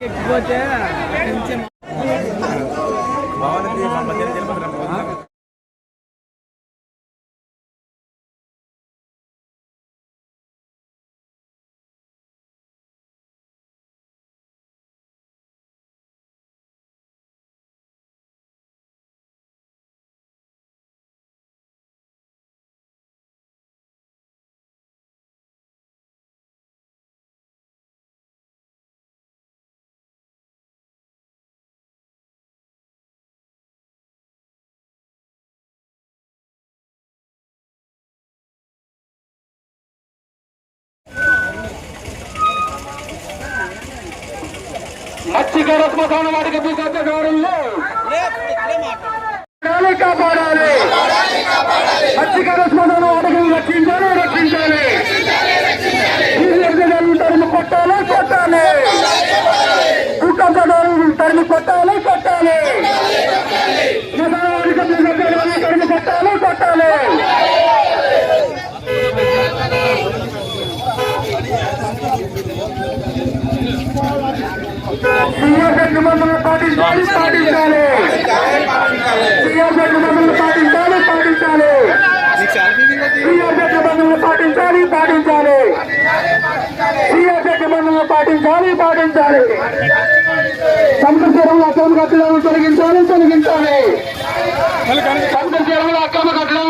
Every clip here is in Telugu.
ఎక్కిపోతే మత్స్యకార శ్మశాన వాటికి భూకబ్జ కాపాడాలి మత్స్యకార శ్మశాన వాటికి రక్షించాలి రక్షించాలి. సీరియస్గా కొట్టాలి కొట్టాలి. భూకబ్జ తరిమి కొట్టాలి శ్మశాన వాటికి భూకబ్జ గౌరవం తరిమి కొట్టాలి కొట్టాలి సీఎస్ పాటించాలి పాటించాలి. సీఎస్ నిబంధనలు పాటించాలి పాటించాలి. సీఎస్ నిబంధనలు పాటించాలి పాటించాలి. సీఎస్ నిబంధనలు పాటించాలి పాటించాలి. సముద్ర చెరువుల అక్రమ కట్టడాలను తొలగించాలి తొలగించాలి. సముద్ర చెరువుల అక్రమ కట్టడాలను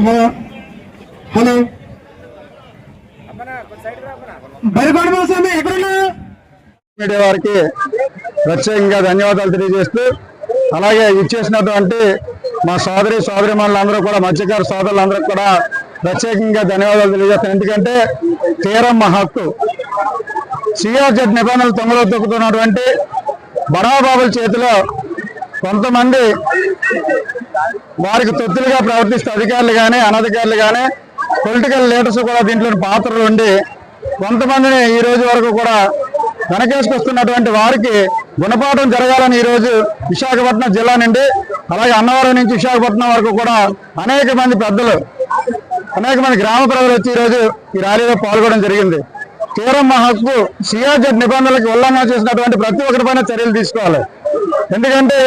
హలో. బరిపాడు స్వామి ఎక్కడున్నా? మీడియా వారికి ప్రత్యేకంగా ధన్యవాదాలు తెలియజేస్తూ అలాగే ఇచ్చేసినటువంటి మా సోదరి సోదరి అందరూ కూడా మత్స్యకారు సోదరులందరూ కూడా ప్రత్యేకంగా ధన్యవాదాలు తెలియజేస్తాను. ఎందుకంటే తీరం మా హక్కు సిఆర్జెడ్ నిబంధనలు తొంగలో తొక్కుతున్నటువంటి బడాబాబుల చేతిలో కొంతమంది వారికి తొత్తులుగా ప్రవర్తిస్తే అధికారులు కానీ అనధికారులు కానీ పొలిటికల్ లీడర్స్ కూడా దీంట్లో పాత్రలు ఉండి కొంతమందిని ఈ రోజు వరకు కూడా వెనకేసుకొస్తున్నటువంటి వారికి గుణపాఠం జరగాలని ఈ రోజు విశాఖపట్నం జిల్లా నుండి అలాగే అన్నవరం నుంచి విశాఖపట్నం వరకు కూడా అనేక మంది పెద్దలు అనేక మంది గ్రామ ప్రజలు వచ్చి ఈ రోజు ఈ ర్యాలీలో పాల్గొనడం జరిగింది. తీరం మా హక్కు సిఆర్జెడ్ నిబంధనలకు ఉల్లంఘన చేసినటువంటి ప్రతి ఒక్కరిపైన చర్యలు తీసుకోవాలి. ఎందుకంటే